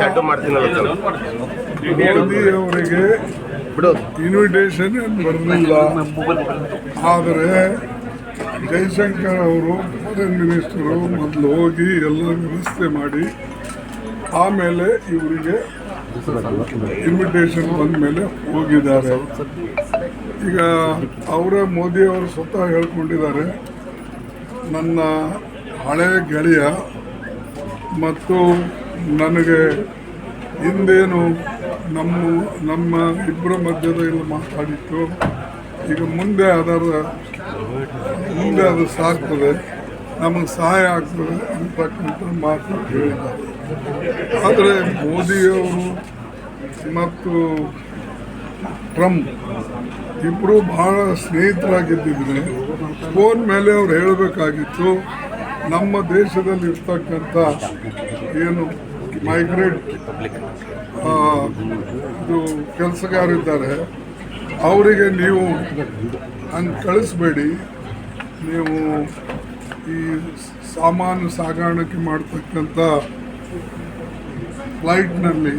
Shed ಮಾಡ್ತೀನಲ್ಲ sir Modi ಅವರಿಗೆ ಬಿಡು. Invitation ಬರಲಿಲ್ಲ. ಆದರೆ ಜೈಶಂಕರ್ ಅವರು ಫಾರಿನ್ ಮಿನಿಸ್ಟರು ಮೊದಲು ಹೋಗಿ ಎಲ್ಲ ವ್ಯವಸ್ಥೆ ಮಾಡಿ ಆಮೇಲೆ ಇವರಿಗೆ ಇನ್ವಿಟೇಷನ್ ಬಂದ ಮೇಲೆ ಹೋಗಿದ್ದಾರೆ. ಈಗ ಅವರೇ ಮೋದಿ ಅವರು ಸ್ವತಃ ಹೇಳ್ಕೊಂಡಿದ್ದಾರೆ ನನ್ನ ಹಳೆ ಗೆಳೆಯ ಮತ್ತು ನನಗೆ ಹಿಂದೇನು ನಮ್ಮ ನಮ್ಮ ಇಬ್ಬರ ಮಧ್ಯದಲ್ಲಿ ಮಾತಾಡಿತ್ತು. ಈಗ ಮುಂದೆ ಅದರ, ಮುಂದೆ ಅದು ಸಾಕ್ತದೆ ನಮಗೆ ಸಹಾಯ ಆಗ್ತದೆ ಅಂತಕ್ಕಂಥ ಮಾತು ಹೇಳಿದ್ದಾರೆ. ಆದರೆ ಮೋದಿಯವರು ಮತ್ತು ಟ್ರಂಪ್ ಇಬ್ಬರು ಬಹಳ ಸ್ನೇಹಿತರಾಗಿದ್ದಿದ್ರೆ ಫೋನ್ ಮೇಲೆ ಅವ್ರು ಹೇಳಬೇಕಾಗಿತ್ತು, ನಮ್ಮ ದೇಶದಲ್ಲಿ ಇರ್ತಕ್ಕಂಥ ಏನು ಮೈಗ್ರೇಟ್ ಇದು ಕೆಲಸಗಾರಿದ್ದಾರೆ. ಅವರಿಗೆ ನೀವು ಹಂಗೆ ಕಳಿಸ್ಬೇಡಿ. ನೀವು ಈ ಸಾಮಾನು ಸಾಗಾಣಿಕೆ ಮಾಡ್ತಕ್ಕಂಥ ಫ್ಲೈಟ್ನಲ್ಲಿ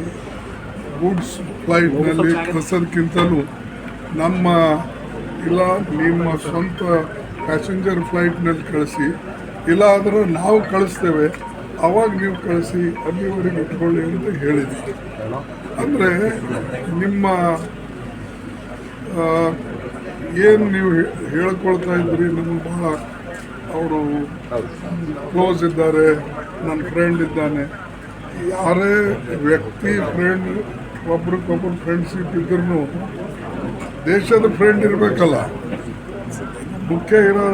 ಗೂಡ್ಸ್ ಫ್ಲೈಟ್ನಲ್ಲಿ ಕಳಿಸೋದಕ್ಕಿಂತಲೂ ನಮ್ಮ ಇಲ್ಲ ನಿಮ್ಮ ಸ್ವಂತ ಪ್ಯಾಸೆಂಜರ್ ಫ್ಲೈಟ್ನಲ್ಲಿ ಕಳಿಸಿ. ಇಲ್ಲ ಆದರೂ ನಾವು ಕಳಿಸ್ತೇವೆ. ಅವಾಗ ನೀವು ಕಳಿಸಿ ಅಲ್ಲಿವರೆಗೆ ಇಟ್ಕೊಳ್ಳಿ ಅಂತ ಹೇಳಿದ್ವಿ. ಅಂದರೆ ನಿಮ್ಮ ಏನು ನೀವು ಹೇಳ್ಕೊಳ್ತಾ ಇದ್ರಿ, ನಮ್ಗೆ ಭಾಳ ಅವರು ಕ್ಲೋಸ್ ಇದ್ದಾರೆ, ನನ್ನ ಫ್ರೆಂಡ್ ಇದ್ದಾನೆ. ಯಾರೇ ವ್ಯಕ್ತಿ ಫ್ರೆಂಡ್ ಒಬ್ರಿಗೊಬ್ರು ಫ್ರೆಂಡ್ಶಿಪ್ ಇದ್ರೂ ದೇಶದ ಫ್ರೆಂಡ್ ಇರಬೇಕಲ್ಲ. ಮುಖ್ಯ ಇರೋ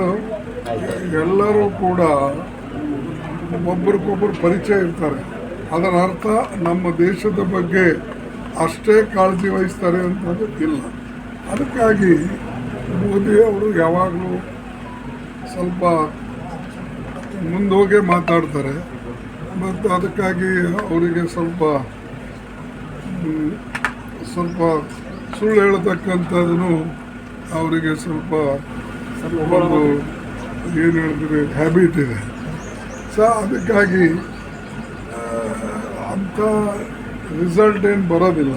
ಎಲ್ಲರೂ ಕೂಡ ಒಬ್ರಿಗೊಬ್ರು ಪರಿಚಯ ಇರ್ತಾರೆ. ಅದರ ಅರ್ಥ ನಮ್ಮ ದೇಶದ ಬಗ್ಗೆ ಅಷ್ಟೇ ಕಾಳಜಿ ವಹಿಸ್ತಾರೆ ಅಂತಂದು ಇಲ್ಲ. ಅದಕ್ಕಾಗಿ ಮೋದಿ ಅವರು ಯಾವಾಗಲೂ ಸ್ವಲ್ಪ ಮುಂದೋಗೇ ಮಾತಾಡ್ತಾರೆ. ಮತ್ತು ಅದಕ್ಕಾಗಿ ಅವರಿಗೆ ಸ್ವಲ್ಪ ಸ್ವಲ್ಪ ಸುಳ್ಳು ಹೇಳ್ತಕ್ಕಂಥದ್ದು ಅವರಿಗೆ ಸ್ವಲ್ಪ ಒಂದು, ಏನು ಹೇಳಿದ್ರೆ ಹ್ಯಾಬಿಟ್ ಇದೆ. ಸೊ ಅದಕ್ಕಾಗಿ ಅಂಥ ರಿಸಲ್ಟ್ ಏನು ಬರೋದಿಲ್ಲ.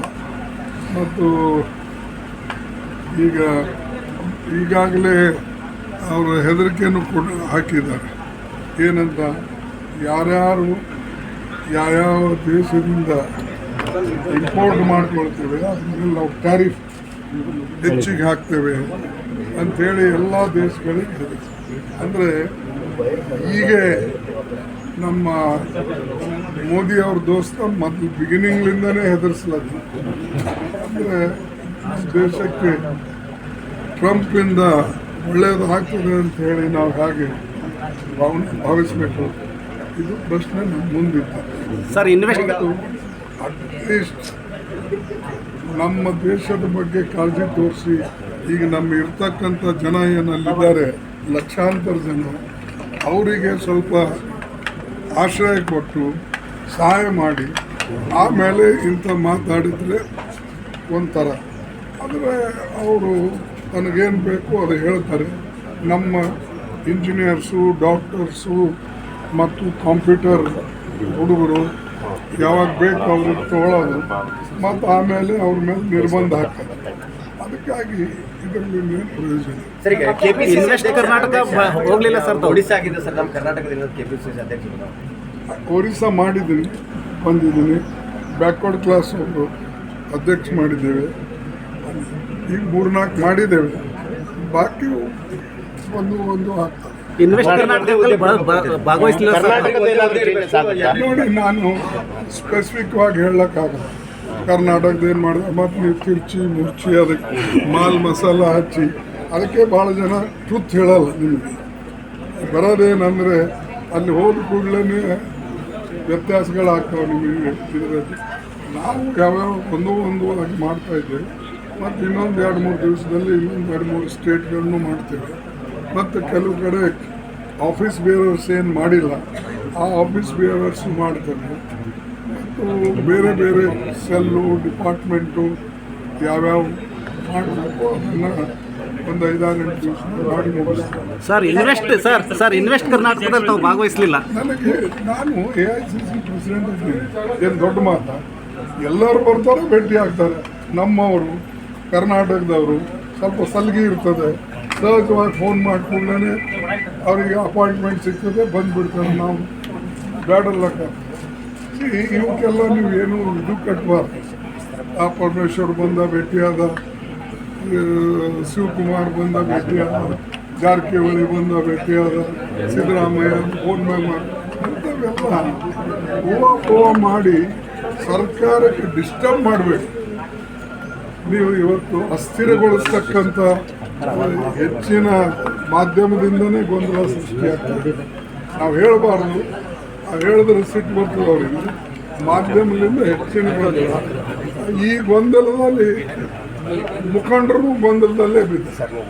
ಮತ್ತು ಈಗ, ಈಗಾಗಲೇ ಅವರ ಹೆದರಿಕೆಯನ್ನು ಕೊಡು, ಹಾಕಿದ್ದಾರೆ. ಏನಂತ, ಯಾರ್ಯಾರು ಯಾವ್ಯಾವ ದೇಶದಿಂದ ಇಂಪೋರ್ಟ್ ಮಾಡ್ಕೊಳ್ತೇವೆ, ಅದನ್ನೆಲ್ಲ ನಾವು ಟ್ಯಾರಿಫ್ ಹೆಚ್ಚಿಗೆ ಹಾಕ್ತೇವೆ ಅಂಥೇಳಿ ಎಲ್ಲ ದೇಶಗಳಿಗೆ ಅಂದರೆ ಹೀಗೆ ನಮ್ಮ ಮೋದಿ ಅವ್ರ ದೋಸ್ತ ಮೊದಲು ಬಿಗಿನಿಂಗ್ಲಿಂದನೇ ಹೆದರ್ಸ್ಲದ್ದು ಅಂದರೆ ದೇಶಕ್ಕೆ ಟ್ರಂಪಿಂದ ಒಳ್ಳೆಯದು ಆಗ್ತದೆ ಅಂತ ಹೇಳಿ ನಾವು ಹಾಗೆ ಭಾವನೆ ಭಾವಿಸಬೇಕು. ಇದು ಪ್ರಶ್ನೆ ನಮ್ಮ ಮುಂದಿತ್ತು ಸರ್ ಇನ್ವೆಸ್ಟ್ ಅಟ್ಲೀಸ್ಟ್ ನಮ್ಮ ದೇಶದ ಬಗ್ಗೆ ಕಾಳಜಿ ತೋರಿಸಿ ಈಗ ನಮ್ಮ ಇರ್ತಕ್ಕಂಥ ಜನ ಏನಲ್ಲಿದ್ದಾರೆ ಲಕ್ಷಾಂತರ ಜನ ಅವರಿಗೆ ಸ್ವಲ್ಪ ಆಶ್ರಯ ಕೊಟ್ಟು ಸಹಾಯ ಮಾಡಿ, ಆಮೇಲೆ ಇಂಥ ಮಾತಾಡಿದರೆ ಒಂಥರ. ಆದರೆ ಅವರು ನನಗೇನು ಬೇಕು ಅದು ಹೇಳ್ತಾರೆ. ನಮ್ಮ ಇಂಜಿನಿಯರ್ಸು, ಡಾಕ್ಟರ್ಸು ಮತ್ತು ಕಂಪ್ಯೂಟರ್ ಹುಡುಗರು ಯಾವಾಗ ಬೇಕು ಅವ್ರಿಗೆ ತಗೊಳ್ಳೋದು ಮತ್ತು ಆಮೇಲೆ ಅವ್ರ ಮೇಲೆ ನಿರ್ಬಂಧ ಹಾಕೋದು ಅದಕ್ಕಾಗಿ ಇದರಲ್ಲಿ ಏನು ಪ್ರಯೋಜನ? ಸರ್ ಈಗ ಕೆಪಿಸಿಸಿ ಇನ್ವೆಸ್ಟ್ ಕರ್ನಾಟಕ ಹೋಗಲಿಲ್ಲ ಸರ್ ಒಡಿಸಾ ಆಗಿದೆ ಸರ್ ನಮ್ಮ ಕರ್ನಾಟಕದಿಂದ ಸಿ ಅಧ್ಯಕ್ಷರು ಒರಿಸ್ಸಾ ಮಾಡಿದ್ದೀನಿ ಬಂದಿದ್ದೀನಿ. ಬ್ಯಾಕ್ವರ್ಡ್ ಕ್ಲಾಸ್ ಒಂದು ಅಧ್ಯಕ್ಷ ಮಾಡಿದ್ದೇವೆ. ಈಗ ಮೂರ್ನಾಲ್ಕು ಮಾಡಿದ್ದೇವೆ. ಬಾಕಿ ಒಂದು ಒಂದು ಆಗ್ತದೆ. ಇನ್ವೆಸ್ಟ್ ಕರ್ನಾಟಕದಲ್ಲಿ ಭಾಗವಹಿಸಲಿಲ್ಲ? ನೋಡಿ ನಾನು ಸ್ಪೆಸಿಫಿಕ್ವಾಗಿ ಹೇಳಕ್ಕಾಗಲ್ಲ. ಕರ್ನಾಟಕದ ಏನು ಮಾಡಿದೆ? ಮತ್ತು ನೀವು ತಿರ್ಚಿ, ಮುರ್ಚಿ, ಅದಕ್ಕೆ ಮಾಲ್ ಮಸಾಲ ಹಚ್ಚಿ. ಅದಕ್ಕೆ ಭಾಳ ಜನ ಟ್ರುತ್ ಹೇಳಲ್ಲ ನಿಮಗೆ. ಬರೋದೇನಂದರೆ ಅಲ್ಲಿ ಹೋದ ಕೂಡಲೇ ವ್ಯತ್ಯಾಸಗಳಾಗ್ತಾವೆ ನಿಮಗೆ ಇದರಲ್ಲಿ ನಾವು ಯಾವ್ಯಾವ ಒಂದು ಒಂದು ಆಗಿ ಮಾಡ್ತಾ ಇದ್ದೇವೆ. ಮತ್ತು ಇನ್ನೊಂದು ಎರಡು ಮೂರು ದಿವಸದಲ್ಲಿ ಇನ್ನೊಂದು ಎರಡು ಮೂರು ಸ್ಟೇಟ್ಗಳನ್ನು ಮಾಡ್ತೇವೆ. ಮತ್ತು ಕೆಲವು ಕಡೆ ಆಫೀಸ್ ಬೇರರ್ಸ್ ಏನು ಮಾಡಿಲ್ಲ, ಆ ಆಫೀಸ್ ಬೇರರ್ಸ್ ಮಾಡ್ತಾರೆ ಬೇರೆ ಬೇರೆ ಸೆಲ್ಲು ಡಿಪಾರ್ಟ್ಮೆಂಟು ಯಾವ್ಯಾವ ಮಾಡಬೇಕು ಅದನ್ನು ಒಂದು ಐದಾರು ಎಂಟು ದಿವಸ ಮಾಡಿ ಮುಗಿಸ್ತಾರೆ sir invest sir sir invest ಕರ್ನಾಟಕದಲ್ಲಿ ತಾವು ಭಾಗವಹಿಸಲಿಲ್ಲ. ನನಗೆ ನಾನು A I C C president ಇದ್ದೀನಿ ಏನು ದೊಡ್ಡ ಮಾತ? ಎಲ್ಲರೂ ಬರ್ತಾರೆ ಭೇಟಿ ಆಗ್ತಾರೆ. ನಮ್ಮವರು ಕರ್ನಾಟಕದವರು ಸ್ವಲ್ಪ ಸಲಿಗೆ ಇರ್ತದೆ. ಸಹಜವಾಗಿ ಫೋನ್ ಮಾಡಿಕೊಂಡೇ ಅವರಿಗೆ ಅಪಾಯಿಂಟ್ಮೆಂಟ್ ಸಿಗ್ತದೆ ಬಂದುಬಿಡ್ತಾರೆ. ನಾವು ಬೇಡಲ್ಲ See, ಇವಕ್ಕೆಲ್ಲ ನೀವು ಏನು ಇದು ಕಟ್ಟಬಾರ್ದು ಆ ಪರಮೇಶ್ವರ್ ಬಂದ ಭೇಟಿಯಾದ ಶಿವಕುಮಾರ್ ಬಂದ ಭೇಟಿಯಾದ ಜಾರಕಿಹೊಳಿ ಬಂದ ಭೇಟಿಯಾದ ಸಿದ್ದರಾಮಯ್ಯ ಫೋನ್ ಮೇಲೆ ಮಾಡಿ ಹೋವಾ ಹೋವಾ ಮಾಡಿ ಸರ್ಕಾರಕ್ಕೆ ಡಿಸ್ಟರ್ಬ್ ಮಾಡಬೇಕು. ನೀವು ಇವತ್ತು ಅಸ್ಥಿರಗೊಳಿಸ್ತಕ್ಕಂಥ ಹೆಚ್ಚಿನ ಮಾಧ್ಯಮದಿಂದನೇ ಗೊಂದಲ ಸೃಷ್ಟಿಯಾಗ್ತದೆ ನಾವು ಹೇಳಬಾರ್ದು ಹೇಳಿದ್ರೆ ಸಿಟ್ಟು ಬರ್ತದೆ ಅವರಿಗೆ ಮಾಧ್ಯಮದಿಂದ ಹೆಚ್ಚಿನ ಈ ಗೊಂದಲದಲ್ಲಿ ಮುಖಂಡರು ಗೊಂದಲದಲ್ಲೇ ಬಿದ್ದಾರೆ